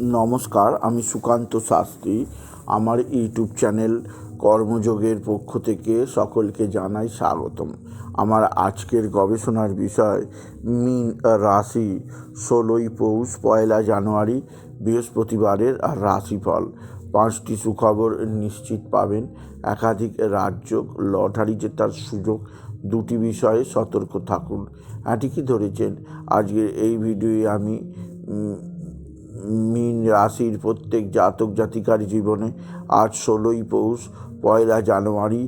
নমস্কার, আমি সুকান্ত শাস্ত্রী। আমার ইউটিউব চ্যানেল কর্মযোগের পক্ষ থেকে সকলকে জানাই স্বাগতম। আমার আজকের গবেষণার বিষয়, মিন রাশি, ষোলোই পৌষ, পয়লা জানুয়ারি, বৃহস্পতিবারের রাশিফল। পাঁচটি সুখবর নিশ্চিত পাবেন। একাধিক রাজ্য লটারি জেতার সুযোগ। দুটি বিষয়ে সতর্ক থাকুন। হ্যাঁ ঠিকই ধরেছেন? আজকের এই ভিডিওয়ে আমি মীন রাশির প্রত্যেক জাতক জাতিকার জীবনে আজ ষোলোই পৌষ, পয়লা জানুয়ারি,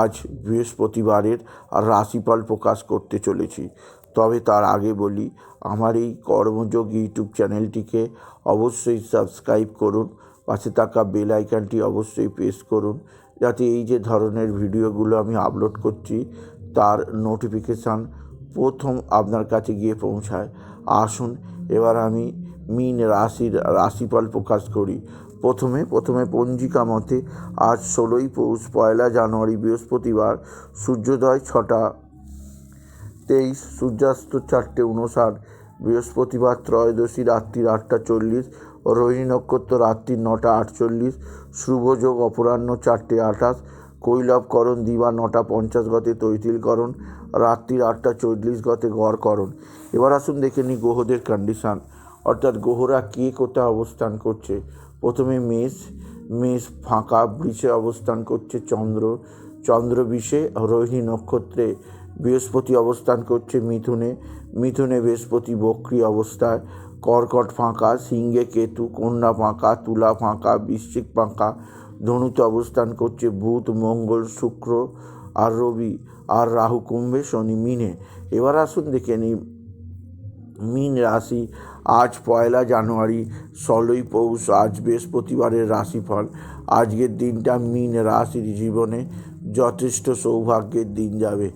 আজ বৃহস্পতিবারের রাশিফল প্রকাশ করতে চলেছি। তবে তার আগে বলি, আমার এই কর্মযোগ ইউটিউব চ্যানেলটিকে অবশ্যই সাবস্ক্রাইব করুন, পাশে থাকা বেল আইকনটি অবশ্যই প্রেস করুন, যাতে এই যে ধরনের ভিডিওগুলো আমি আপলোড করছি, তার নোটিফিকেশান প্রথম আপনার কাছে গিয়ে পৌঁছায়। আসুন, এবার আমি মিন রাশির রাশিফল প্রকাশ করি। প্রথমে প্রথমে পঞ্জিকা মতে আজ ষোলোই পৌষ, পয়লা জানুয়ারি, বৃহস্পতিবার, সূর্যোদয় ছটা, তেইশ, সূর্যাস্ত চারটে উনষাট বৃহস্পতিবার ত্রয়োদশী রাত্রির আটটা চল্লিশ, রোহিণী নক্ষত্র রাত্রির নটা আটচল্লিশ শুভযোগ অপরাহ্ন চারটে আঠাশ কৈলবকরণ দিবা নটা পঞ্চাশ গতে তৈতিলকরণ রাত্রির আটটা চল্লিশ গতে গড়করণ। এবার আসুন দেখে নিই গ্রহদের কন্ডিশান অর্থাৎ গ্রহরা কে কোথায় অবস্থান করছে? প্রথমে মেষ মেষ ফাঁকা বৃষে অবস্থান করছে চন্দ্র চন্দ্র বিষে রোহিণী নক্ষত্রে বৃহস্পতি অবস্থান করছে মিথুনে মিথুনে বৃহস্পতি বক্রী অবস্থায়, কর্কট ফাঁকা, সিংহে কেতু, কন্যা ফাঁকা, তুলা ফাঁকা, বৃশ্চিক ফাঁকা, ধনুতে অবস্থান করছে বুধ, মঙ্গল, শুক্র আর রবি আর রাহু কুম্ভে শনি মিনে। এবার আসুন দেখে নিই মিন রাশি। আজ পয়লা জানুয়ারি, ষোলোই পৌষ, আজ বৃহস্পতিবারের রাশিফল। আজকের দিনটা মিন রাশির জীবনে যথেষ্ট সৌভাগ্যের দিন যাবে।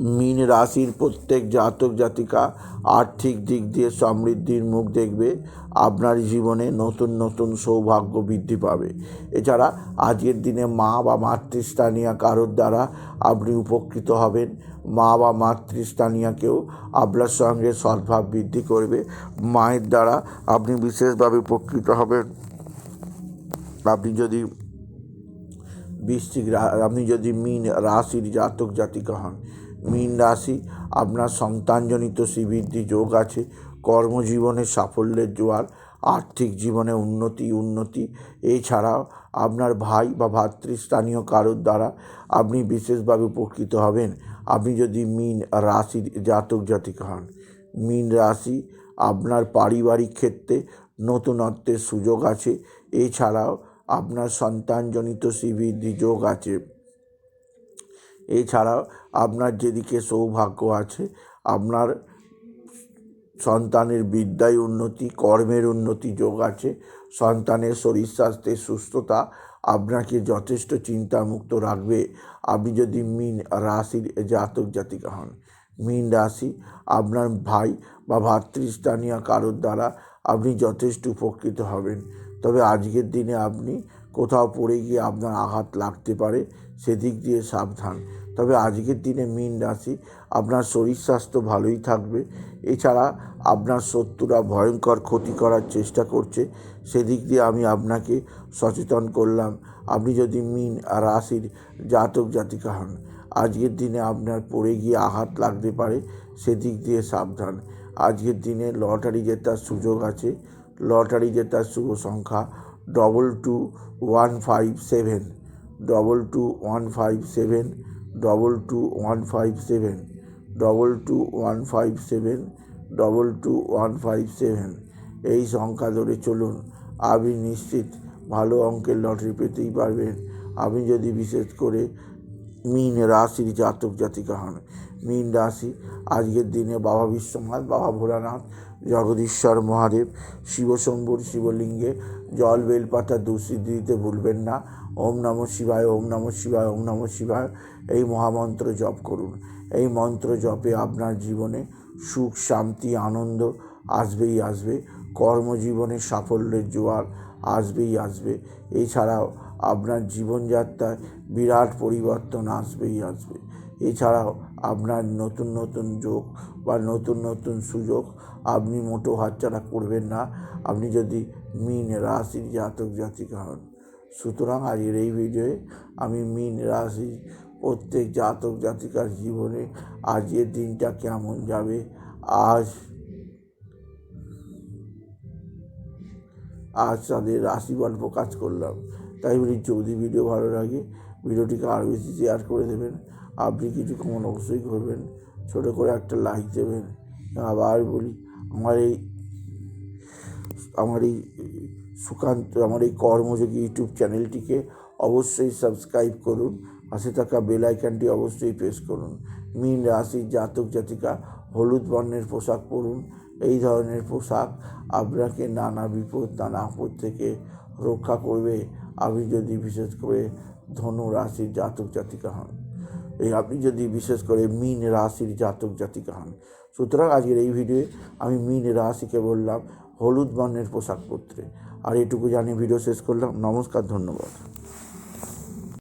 মীন রাশির প্রত্যেক জাতক জাতিকা আর্থিক দিক দিয়ে সমৃদ্ধির মুখ দেখবে। আপনার জীবনে নতুন নতুন সৌভাগ্য বৃদ্ধি পাবে। এছাড়া আজকের দিনে মা বা মাতৃস্থানীয় কারোর দ্বারা আপনি উপকৃত হবেন। মা বা মাতৃস্থানীয়কেও আপনার সঙ্গে সদ্ভাব বৃদ্ধি করবে। মায়ের দ্বারা আপনি বিশেষভাবে উপকৃত হবেন। আপনি যদি বৃশ্চিক আপনি যদি মীন রাশির জাতক জাতিকা হন, মীন রাশি আপনার সন্তানজনিত শ্রীবৃদ্ধি যোগ আছে, কর্মজীবনে সাফল্যের জোয়ার, আর্থিক জীবনে উন্নতি উন্নতি। এছাড়াও আপনার ভাই বা ভাতৃস্থানীয় কারোর দ্বারা আপনি বিশেষভাবে উপকৃত হবেন। আপনি যদি মীন রাশির জাতক জাতিকা হন, মীন রাশি আপনার পারিবারিক ক্ষেত্রে নতুনত্বের সুযোগ আছে। এছাড়াও আপনার সন্তানজনিত শ্রীবৃদ্ধি যোগ আছে। এছাড়াও আপনার যেদিকে সৌভাগ্য আছে, আপনার সন্তানের বিদ্যায় উন্নতি, কর্মের উন্নতি যোগ আছে। সন্তানের শরীর স্বাস্থ্যের সুস্থতা আপনাকে যথেষ্ট চিন্তামুক্ত রাখবে। আপনি যদি মিন রাশির জাতক জাতিকা হন, মিন রাশি আপনার ভাই বা ভাতৃস্থানীয় কারোর দ্বারা আপনি যথেষ্ট উপকৃত হবেন। তবে আজকের দিনে আপনি কোথাও পড়ে গিয়ে আপনার আঘাত লাগতে পারে, সেদিক দিয়ে সাবধান। তবে আজকের দিনে মীন রাশি, আপনার শরীর স্বাস্থ্য ভালোই থাকবে। এছাড়া আপনার শত্রুরা ভয়ঙ্কর ক্ষতি করার চেষ্টা করছে। সেদিক দিয়ে আমি আপনাকে সচেতন করলাম, আপনি যদি মিন রাশির জাতক জাতিকা হন, আজকের দিনে আপনার পড়ে গিয়ে আঘাত লাগতে পারে, সেদিক দিয়ে সাবধান। আজকের দিনে লটারি জেতার সুযোগ আছে। লটারি জেতার শুভ সংখ্যা double two one five seven double two one five seven double two one five seven double two one five seven double two one five seven এই সংখ্যা ধরে চলুন। আপনি নিশ্চিত ভালো অঙ্কের লটারি পেতেই পারবেন। আপনি যদি বিশেষ করে মীন রাশির জাতক জাতিকা হন, মীন রাশি আজকের দিনে বাবা বিশ্বনাথ, বাবা ভোলানাথ, জগদীশ্বর মহাদেব, শিবশম্ভুর শিবলিঙ্গে জল বেলপাতা দুষি দিতে ভুলবেন না। ওম নম শিবায়, ওম নম শিবায়, ওম নম শিবায়। এই মহামন্ত্র জপ করুন। এই মন্ত্র জপে আপনার জীবনে সুখ, শান্তি, আনন্দ আসবেই আসবে। কর্মজীবনে সাফল্যের জোয়ার আসবেই আসবে। এছাড়াও আপনার জীবনযাত্রায় বিরাট পরিবর্তন আসবেই আসবে। এছাড়াও আপনার নতুন নতুন যোগ বা নতুন নতুন সুযোগ আপনি মোটেও হাতছাড়া করবেন না। আপনি যদি মিন রাশির জাতক জাতিকা হন। সুতরাং আজকের এই ভিডিওয়ে আমি মিন রাশি প্রত্যেক জাতক জাতিকার জীবনে আজকের দিনটা কেমন যাবে? আজ আজ তাদের রাশিফল প্রকাশ করলাম। তাই বলি যদি ভিডিও ভালো লাগে ভিডিওটিকে আরও বেশি শেয়ার করে দেবেন। আপনি কিছু কমন অবশ্যই করবেন। ছোটো করে একটা লাইক দেবেন। আবার বলি, আমার এই আমার এই সুকান্ত, আমার এই কর্মযোগী ইউটিউব চ্যানেলটিকে অবশ্যই সাবস্ক্রাইব করুন। পাশে থাকা বেল আইকনটি অবশ্যই প্রেস করুন। মিন রাশির জাতক জাতিকা, হলুদ বর্ণের পোশাক পরুন। এই ধরনের পোশাক আপনাকে নানা বিপদ, নানা আপদ থেকে রক্ষা করবে। আপনি যদি বিশেষ করে ধনু রাশির জাতক জাতিকা হন, এই আপনি যদি বিশেষ করে মিন রাশির জাতক জাতিকা হন, সুতরাং আজকের এই ভিডিওয়ে আমি মিন রাশিকে বললাম হলুদ বর্ণের পোশাক পরতে। আর এটুকু জানি ভিডিও শেষ করলাম। নমস্কার, ধন্যবাদ।